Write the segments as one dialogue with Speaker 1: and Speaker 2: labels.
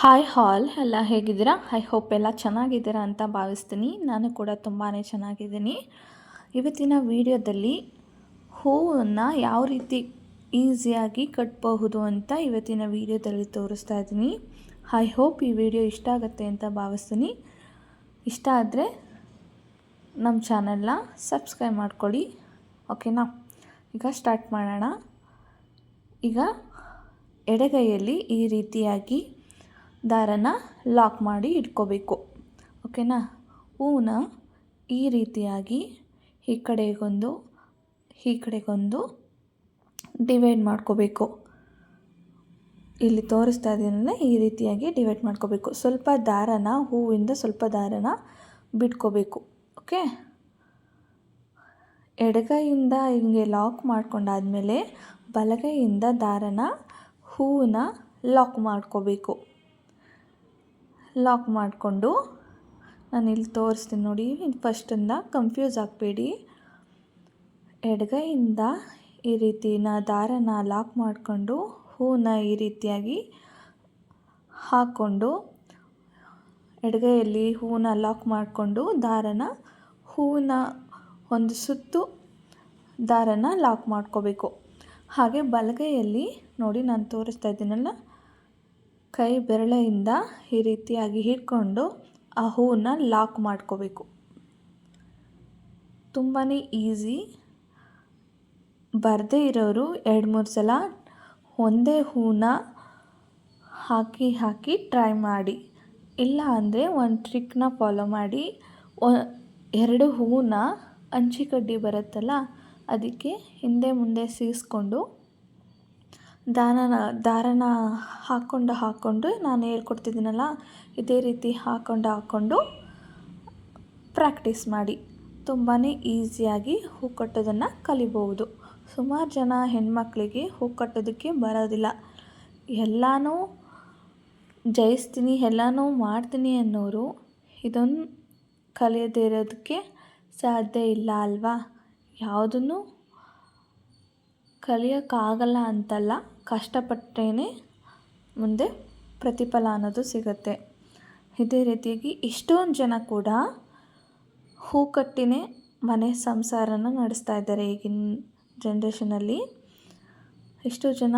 Speaker 1: Hi ಹಾಲ್ ಎಲ್ಲ ಹೇಗಿದ್ದೀರಾ? I hope ಎಲ್ಲ ಚೆನ್ನಾಗಿದ್ದೀರಾ ಅಂತ ಭಾವಿಸ್ತೀನಿ. ನಾನು ಕೂಡ ತುಂಬಾ ಚೆನ್ನಾಗಿದ್ದೀನಿ. ಇವತ್ತಿನ ವಿಡಿಯೋದಲ್ಲಿ ಹೂವನ್ನು ಯಾವ ರೀತಿ ಈಸಿಯಾಗಿ ಕಟ್ಬಹುದು ಅಂತ ಇವತ್ತಿನ ವಿಡಿಯೋದಲ್ಲಿ ತೋರಿಸ್ತಾ ಇದ್ದೀನಿ. ಐ ಹೋಪ್ ಈ ವಿಡಿಯೋ ಇಷ್ಟ ಆಗುತ್ತೆ ಅಂತ ಭಾವಿಸ್ತೀನಿ. ಇಷ್ಟ ಆದರೆ ನಮ್ಮ ಚಾನೆಲ್ನ ಸಬ್ಸ್ಕ್ರೈಬ್ ಮಾಡ್ಕೊಳ್ಳಿ. ಓಕೆನಾ ಈಗ ಸ್ಟಾರ್ಟ್ ಮಾಡೋಣ. ಈಗ ಎಡಗೈಯಲ್ಲಿ ಈ ರೀತಿಯಾಗಿ ದಾರನ ಲಾಕ್ ಮಾಡಿ ಇಟ್ಕೋಬೇಕು. ಓಕೆನಾ? ಹೂವನ್ನ ಈ ರೀತಿಯಾಗಿ ಈ ಕಡೆಗೊಂದು ಈ ಕಡೆಗೊಂದು ಡಿವೈಡ್ ಮಾಡ್ಕೋಬೇಕು. ಇಲ್ಲಿ ತೋರಿಸ್ತಾ ಇದ್ದೀನಲ್ಲ, ಈ ರೀತಿಯಾಗಿ ಡಿವೈಡ್ ಮಾಡ್ಕೋಬೇಕು. ಸ್ವಲ್ಪ ದಾರನ, ಹೂವಿಂದ ಸ್ವಲ್ಪ ದಾರನ ಬಿಟ್ಕೋಬೇಕು. ಓಕೆ? ಎಡಗೈಯಿಂದ ಹಿಂಗೆ ಲಾಕ್ ಮಾಡ್ಕೊಂಡಾದಮೇಲೆ ಬಲಗೈಯಿಂದ ದಾರನ ಹೂವನ್ನ ಲಾಕ್ ಮಾಡ್ಕೋಬೇಕು. ಲಾಕ್ ಮಾಡಿಕೊಂಡು ನಾನು ಇಲ್ಲಿ ತೋರಿಸ್ತೀನಿ ನೋಡಿ ಫಸ್ಟಿಂದ ಕನ್ಫ್ಯೂಸ್ ಆಗಬೇಡಿ. ಎಡಗೈಯಿಂದ ಈ ರೀತಿ ನಾ ದಾರನ ಲಾಕ್ ಮಾಡಿಕೊಂಡು ಹೂವನ್ನ ಈ ರೀತಿಯಾಗಿ ಹಾಕ್ಕೊಂಡು ಎಡಗೈಯಲ್ಲಿ ಹೂವನ್ನ ಲಾಕ್ ಮಾಡಿಕೊಂಡು ದಾರನ ಹೂವನ್ನ ಒಂದು ಸುತ್ತು ದಾರನ ಲಾಕ್ ಮಾಡ್ಕೋಬೇಕು. ಹಾಗೆ ಬಲಗೈಯಲ್ಲಿ ನೋಡಿ ನಾನು ತೋರಿಸ್ತಾ ಇದ್ದೀನಲ್ಲ ಕೈ ಬೆರಳೆಯಿಂದ ಈ ರೀತಿಯಾಗಿ ಹಿಡ್ಕೊಂಡು ಆ ಹೂವನ್ನು ಲಾಕ್ ಮಾಡ್ಕೋಬೇಕು. ತುಂಬಾ ಈಸಿ. ಬರದೇ ಇರೋರು ಎರಡು ಮೂರು ಸಲ ಒಂದೇ ಹೂವನ್ನ ಹಾಕಿ ಹಾಕಿ ಟ್ರೈ ಮಾಡಿ. ಇಲ್ಲ ಅಂದರೆ ಒಂದು ಟ್ರಿಕ್ನ ಫಾಲೋ ಮಾಡಿ. ಎರಡು ಹೂವನ್ನ ಅಂಚಿಕಡ್ಡಿ ಬರುತ್ತಲ್ಲ, ಅದಕ್ಕೆ ಹಿಂದೆ ಮುಂದೆ ಸೀಸ್ಕೊಂಡು ದಾರನ ದಾರನ ಹಾಕ್ಕೊಂಡು ಹಾಕ್ಕೊಂಡು ನಾನು ಹೇಳ್ಕೊಡ್ತಿದ್ದೀನಲ್ಲ, ಇದೇ ರೀತಿ ಹಾಕ್ಕೊಂಡು ಹಾಕ್ಕೊಂಡು ಪ್ರಾಕ್ಟೀಸ್ ಮಾಡಿ. ತುಂಬಾ ಈಸಿಯಾಗಿ ಹೂ ಕಟ್ಟೋದನ್ನು ಕಲಿಬಹುದು. ಸುಮಾರು ಜನ ಹೆಣ್ಮಕ್ಳಿಗೆ ಹೂ ಕಟ್ಟೋದಕ್ಕೆ ಬರೋದಿಲ್ಲ. ಎಲ್ಲನೂ ಜಯಿಸ್ತೀನಿ, ಎಲ್ಲನೂ ಮಾಡ್ತೀನಿ ಅನ್ನೋರು ಇದೊಂದು ಕಲಿಯದೇ ಇರೋದಕ್ಕೆ ಸಾಧ್ಯ ಇಲ್ಲ ಅಲ್ವಾ? ಯಾವುದನ್ನು ಕಲಿಯೋಕ್ಕಾಗಲ್ಲ ಅಂತಲ್ಲ ಕಷ್ಟಪಟ್ಟೇ ಮುಂದೆ ಪ್ರತಿಫಲ ಅನ್ನೋದು ಸಿಗುತ್ತೆ. ಇದೇ ರೀತಿಯಾಗಿ ಎಷ್ಟೊಂದು ಜನ ಕೂಡ ಹೂ ಕಟ್ಟಿನೇ ಮನೆ ಸಂಸಾರನ ನಡೆಸ್ತಾ ಇದ್ದಾರೆ ಈಗಿನ ಜನ್ರೇಷನಲ್ಲಿ ಎಷ್ಟೋ ಜನ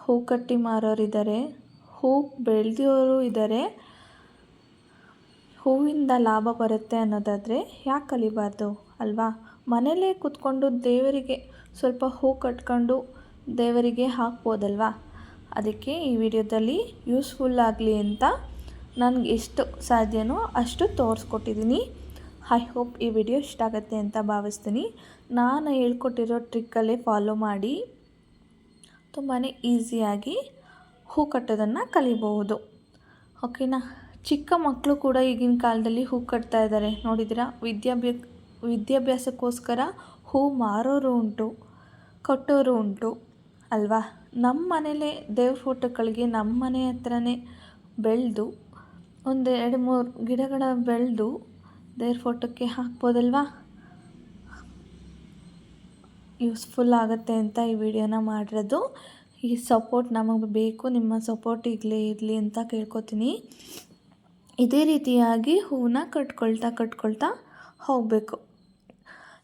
Speaker 1: ಹೂ ಕಟ್ಟಿ ಮಾರೋರಿದ್ದಾರೆ, ಹೂ ಬೆಳೆದಿರೋರು ಇದ್ದಾರೆ. ಹೂವಿಂದ ಲಾಭ ಬರುತ್ತೆ ಅನ್ನೋದಾದರೆ ಯಾಕೆ ಕಲಿಬಾರ್ದು ಅಲ್ವಾ? ಮನೇಲೇ ಕೂತ್ಕೊಂಡು ದೇವರಿಗೆ ಸ್ವಲ್ಪ ಹೂ ಕಟ್ಕೊಂಡು ದೇವರಿಗೆ ಹಾಕ್ಬೋದಲ್ವಾ? ಅದಕ್ಕೆ ಈ ವಿಡಿಯೋದಲ್ಲಿ ಯೂಸ್ಫುಲ್ ಆಗಲಿ ಅಂತ ನನಗೆ ಎಷ್ಟು ಸಾಧ್ಯನೋ ಅಷ್ಟು ತೋರಿಸ್ಕೊಟ್ಟಿದ್ದೀನಿ. ಐ ಹೋಪ್ ಈ ವಿಡಿಯೋ ಇಷ್ಟ ಆಗುತ್ತೆ ಅಂತ ಭಾವಿಸ್ತೀನಿ. ನಾನು ಹೇಳ್ಕೊಟ್ಟಿರೋ ಟ್ರಿಕ್ಕಲ್ಲೇ ಫಾಲೋ ಮಾಡಿ. ತುಂಬಾ ಈಸಿಯಾಗಿ ಹೂ ಕಟ್ಟೋದನ್ನು ಕಲಿಬಹುದು. ಓಕೆನಾ? ಚಿಕ್ಕ ಮಕ್ಕಳು ಕೂಡ ಈಗಿನ ಕಾಲದಲ್ಲಿ ಹೂ ಕಟ್ತಾ ಇದ್ದಾರೆ. ನೋಡಿದಿರ ವಿದ್ಯಾಭ್ಯ ವಿದ್ಯಾಭ್ಯಾಸಕ್ಕೋಸ್ಕರ ಹೂ ಮಾರೋರು ಉಂಟು, ಕಟ್ಟೋರು ಉಂಟು ಅಲ್ವಾ? ನಮ್ಮ ಮನೇಲೇ ದೇವ್ರ ಫೋಟೋಗಳಿಗೆ ನಮ್ಮ ಮನೆ ಹತ್ರನೇ ಬೆಳೆದು, ಒಂದು ಎರಡು ಮೂರು ಗಿಡಗಳ ಬೆಳೆದು ದೇವ್ರ ಫೋಟೋಕ್ಕೆ ಹಾಕ್ಬೋದಲ್ವಾ? ಯೂಸ್ಫುಲ್ ಆಗುತ್ತೆ ಅಂತ ಈ ವಿಡಿಯೋನ ಮಾಡಿರೋದು. ಈ ಸಪೋರ್ಟ್ ನಮಗೆ ಬೇಕು, ನಿಮ್ಮ ಸಪೋರ್ಟ್ ಈಗಲೇ ಇರಲಿ ಅಂತ ಕೇಳ್ಕೊತೀನಿ. ಇದೇ ರೀತಿಯಾಗಿ ಹೂವನ್ನ ಕಟ್ಕೊಳ್ತಾ ಕಟ್ಕೊಳ್ತಾ ಹೋಗಬೇಕು.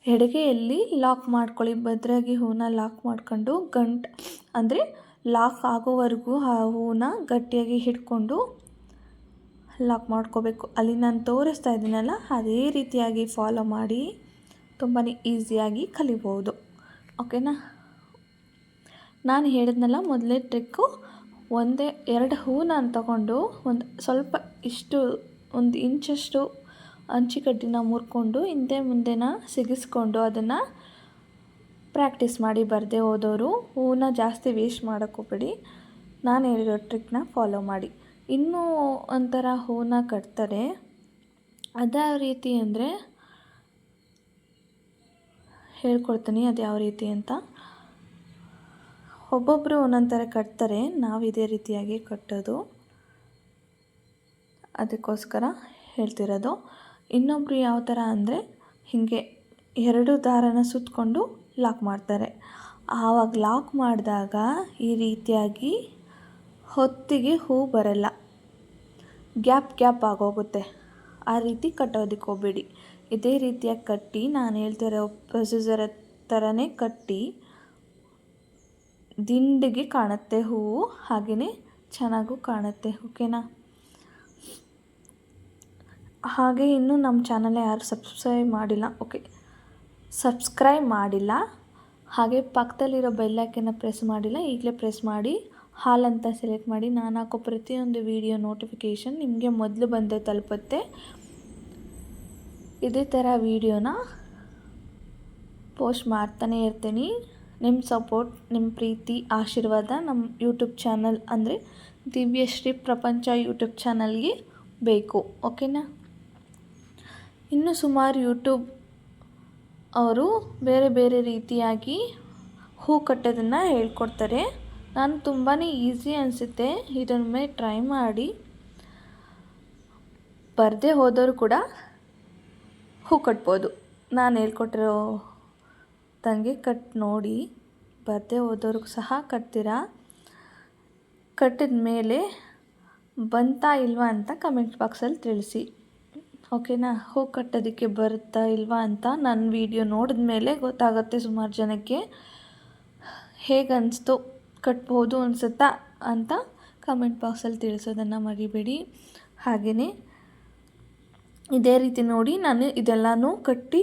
Speaker 1: ಎಡಗೈಯಲ್ಲಿ ಲಾಕ್ ಮಾಡ್ಕೊಳ್ಳಿ. ಭದ್ರಾಗಿ ಹೂವನ್ನ ಲಾಕ್ ಮಾಡ್ಕೊಂಡು ಗಂಟು, ಅಂದರೆ ಲಾಕ್ ಆಗೋವರೆಗೂ ಆ ಹೂವನ್ನ ಗಟ್ಟಿಯಾಗಿ ಹಿಡ್ಕೊಂಡು ಲಾಕ್ ಮಾಡ್ಕೋಬೇಕು. ಅಲ್ಲಿ ನಾನು ತೋರಿಸ್ತಾ ಇದ್ದೀನಲ್ಲ, ಅದೇ ರೀತಿಯಾಗಿ ಫಾಲೋ ಮಾಡಿ ತುಂಬಾ ಈಸಿಯಾಗಿ ಕಲಿಬೋದು. ಓಕೆನಾ ನಾನು ಹೇಳಿದ್ನಲ್ಲ, ಮೊದಲೇ ಟ್ರಿಕ್ಕು ಒಂದೇ, ಎರಡು ಹೂವನ್ನ ತಗೊಂಡು ಒಂದು ಸ್ವಲ್ಪ ಇಷ್ಟು, ಒಂದು ಇಂಚಷ್ಟು ಹಂಚಿಕಡ್ಡಿನ ಮುರ್ಕೊಂಡು ಹಿಂದೆ ಮುಂದೆನ ಸಿಗಿಸ್ಕೊಂಡು ಅದನ್ನು ಪ್ರಾಕ್ಟೀಸ್ ಮಾಡಿ ಬರದೆ ಹೋದವರು ಹೂವನ್ನ ಜಾಸ್ತಿ ವೇಸ್ಟ್ ಮಾಡೋಕ್ಕೋಗ್ಬೇಡಿ ನಾನು ಹೇಳಿರೋ ಟ್ರಿಕ್ನ ಫಾಲೋ ಮಾಡಿ. ಇನ್ನೂ ಒಂಥರ ಹೂವನ್ನ ಕಟ್ತಾರೆ. ಅದ್ಯಾವ ರೀತಿ ಅಂದರೆ ಹೇಳ್ಕೊಡ್ತೀನಿ ಅದು ಯಾವ ರೀತಿ ಅಂತ. ಒಬ್ಬೊಬ್ಬರು ಒಂದೊಂದು ಥರ ಕಟ್ತಾರೆ, ನಾವು ಇದೇ ರೀತಿಯಾಗಿ ಕಟ್ಟೋದು. ಅದಕ್ಕೋಸ್ಕರ ಹೇಳ್ತಿರೋದು. ಇನ್ನೊಬ್ಬರು ಯಾವ ಥರ ಅಂದರೆ ಹೀಗೆ ಎರಡು ದಾರನ ಸುತ್ತಕೊಂಡು ಲಾಕ್ ಮಾಡ್ತಾರೆ. ಆವಾಗ ಲಾಕ್ ಮಾಡಿದಾಗ ಈ ರೀತಿಯಾಗಿ ಹೊತ್ತಿಗೆ ಹೂ ಬರಲ್ಲ. ಗ್ಯಾಪ್ ಗ್ಯಾಪ್ ಆಗೋಗುತ್ತೆ. ಆ ರೀತಿ ಕಟ್ಟೋದಕ್ಕೆ ಹೋಗ್ಬೇಡಿ. ಇದೇ ರೀತಿಯಾಗಿ ಕಟ್ಟಿ ನಾನು ಹೇಳ್ತಿರೋ ಪ್ರೊಸೀಜರ್ ಥರನೇ ಕಟ್ಟಿ ದಿಂಡಿಗೆ ಕಾಣುತ್ತೆ ಹೂವು, ಹಾಗೆಯೇ ಚೆನ್ನಾಗೂ ಕಾಣುತ್ತೆ. ಓಕೆನಾ ಹಾಗೆ ಇನ್ನೂ ನಮ್ಮ ಚಾನಲ್ ಯಾರು ಸಬ್ಸ್ಕ್ರೈಬ್ ಮಾಡಿಲ್ಲ, ಓಕೆ. ಸಬ್ಸ್ಕ್ರೈಬ್ ಮಾಡಿಲ್ಲ, ಹಾಗೆ ಪಕ್ಕದಲ್ಲಿರೋ ಬೆಲ್ಲೈಕನ್ನ ಪ್ರೆಸ್ ಮಾಡಿಲ್ಲ, ಈಗಲೇ ಪ್ರೆಸ್ ಮಾಡಿ, ಹಾಲ್ ಅಂತ ಸೆಲೆಕ್ಟ್ ಮಾಡಿ. ನಾನು ಹಾಕೋ ಪ್ರತಿಯೊಂದು ವಿಡಿಯೋ ನೋಟಿಫಿಕೇಷನ್ ನಿಮಗೆ ಮೊದಲು ಬಂದೇ ತಲುಪುತ್ತೆ. ಇದೇ ಥರ ವೀಡಿಯೋನ ಪೋಸ್ಟ್ ಮಾಡ್ತಾನೆ ಇರ್ತೀನಿ. ನಿಮ್ಮ ಸಪೋರ್ಟ್, ನಿಮ್ಮ ಪ್ರೀತಿ, ಆಶೀರ್ವಾದ ನಮ್ಮ ಯೂಟ್ಯೂಬ್ ಚಾನಲ್ ಅಂದರೆ ದಿವ್ಯಶ್ರೀ ಪ್ರಪಂಚ ಯೂಟ್ಯೂಬ್ ಚಾನಲ್ಗೆ ಬೇಕು, ಓಕೆನಾ. ಇನ್ನು ಸುಮಾರು ಯೂಟ್ಯೂಬ್ ಅವರು ಬೇರೆ ಬೇರೆ ರೀತಿಯಾಗಿ ಹೂ ಕಟ್ಟೋದನ್ನು ಹೇಳ್ಕೊಡ್ತಾರೆ. ನಾನು ತುಂಬಾ ಈಸಿ ಅನಿಸುತ್ತೆ ಇದೊಮ್ಮೆ ಟ್ರೈ ಮಾಡಿ. ಬರದೇ ಹೋದವರು ಕೂಡ ಹೂ ಕಟ್ಬೋದು. ನಾನು ಹೇಳ್ಕೊಟ್ಟಿರೋ ತಂಗೆ ಕಟ್ ನೋಡಿ. ಬರದೇ ಹೋದವ್ರಿಗೂ ಸಹ ಕಟ್ತೀರಾ? ಕಟ್ಟಿದ ಮೇಲೆ ಬಂತಾ ಇಲ್ವಾ ಅಂತ ಕಮೆಂಟ್ ಬಾಕ್ಸಲ್ಲಿ ತಿಳಿಸಿ. ಓಕೆನಾ? ಹೂ ಕಟ್ಟೋದಕ್ಕೆ ಬರುತ್ತಾ ಇಲ್ವಾ ಅಂತ ನನ್ನ ವಿಡಿಯೋ ನೋಡಿದ ಮೇಲೆ ಗೊತ್ತಾಗುತ್ತೆ ಸುಮಾರು ಜನಕ್ಕೆ. ಹೇಗೆ ಅನಿಸ್ತು? ಕಟ್ಬೋದು ಅನಿಸುತ್ತಾ ಅಂತ ಕಮೆಂಟ್ ಬಾಕ್ಸಲ್ಲಿ ತಿಳಿಸೋದನ್ನು ಮರಿಬೇಡಿ. ಹಾಗೆಯೇ ಇದೇ ರೀತಿ ನೋಡಿ ನಾನು ಇದೆಲ್ಲನೂ ಕಟ್ಟಿ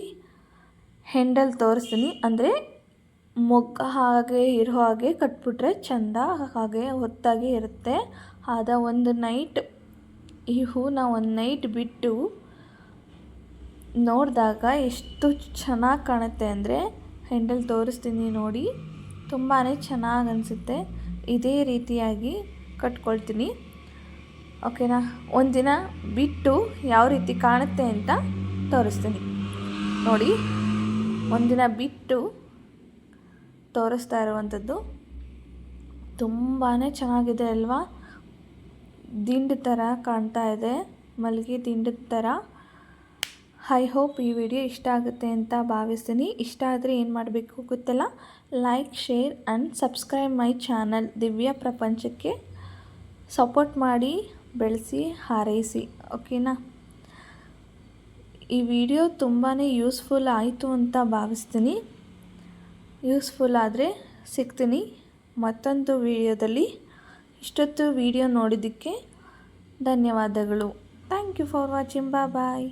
Speaker 1: ಹೆಂಡಲ್ ತೋರಿಸ್ತೀನಿ. ಅಂದರೆ ಮೊಗ್ಗ ಹಾಗೆ ಇರೋ ಹಾಗೆ ಕಟ್ಬಿಟ್ರೆ ಚೆಂದ ಹಾಗೆ ಹೊತ್ತಾಗೆ ಇರುತ್ತೆ. ಆದ ಒಂದು ನೈಟ್ ಈ ಹೂನ ಒಂದು ನೈಟ್ ಬಿಟ್ಟು ನೋಡಿದಾಗ ಎಷ್ಟು ಚೆನ್ನಾಗಿ ಕಾಣುತ್ತೆ ಅಂದರೆ ಹ್ಯಾಂಡಲ್ ತೋರಿಸ್ತೀನಿ ನೋಡಿ. ತುಂಬಾ ಚೆನ್ನಾಗಿ ಅನಿಸುತ್ತೆ. ಇದೇ ರೀತಿಯಾಗಿ ಕಟ್ಕೊಳ್ತೀನಿ. ಓಕೆನಾ? ಒಂದಿನ ಬಿಟ್ಟು ಯಾವ ರೀತಿ ಕಾಣುತ್ತೆ ಅಂತ ತೋರಿಸ್ತೀನಿ. ನೋಡಿ, ಒಂದಿನ ಬಿಟ್ಟು ತೋರಿಸ್ತಾ ಇರುವಂಥದ್ದು ತುಂಬಾ ಚೆನ್ನಾಗಿದೆ ಅಲ್ವಾ? ದಿಂಡು ಥರ ಕಾಣ್ತಾ ಇದೆ ಮಲ್ಲಿಗೆ ದಿಂಡು ಥರ ಐ ಹೋಪ್ ಈ ವಿಡಿಯೋ ಇಷ್ಟ ಆಗುತ್ತೆ ಅಂತ ಭಾವಿಸ್ತೀನಿ. ಇಷ್ಟ ಆದರೆ ಏನು ಮಾಡಬೇಕು ಗೊತ್ತಲ್ಲ? Like share and subscribe my channel Divya ಪ್ರಪಂಚಕ್ಕೆ ಸಪೋರ್ಟ್ ಮಾಡಿ, ಬೆಳೆಸಿ, ಹಾರೈಸಿ. ಓಕೆನಾ ಈ ವಿಡಿಯೋ ತುಂಬಾ ಯೂಸ್ಫುಲ್ ಆಯಿತು ಅಂತ ಭಾವಿಸ್ತೀನಿ. ಯೂಸ್ಫುಲ್ ಆದರೆ ಸಿಗ್ತೀನಿ. ಮತ್ತೊಂದು ವಿಡಿಯೋದಲ್ಲಿ ಇಷ್ಟೊತ್ತು ವಿಡಿಯೋ ನೋಡಿದ್ದಕ್ಕೆ ಧನ್ಯವಾದಗಳು. ಥ್ಯಾಂಕ್ ಯು ಫಾರ್ ವಾಚಿಂಗ್ ಬಾ ಬಾಯ್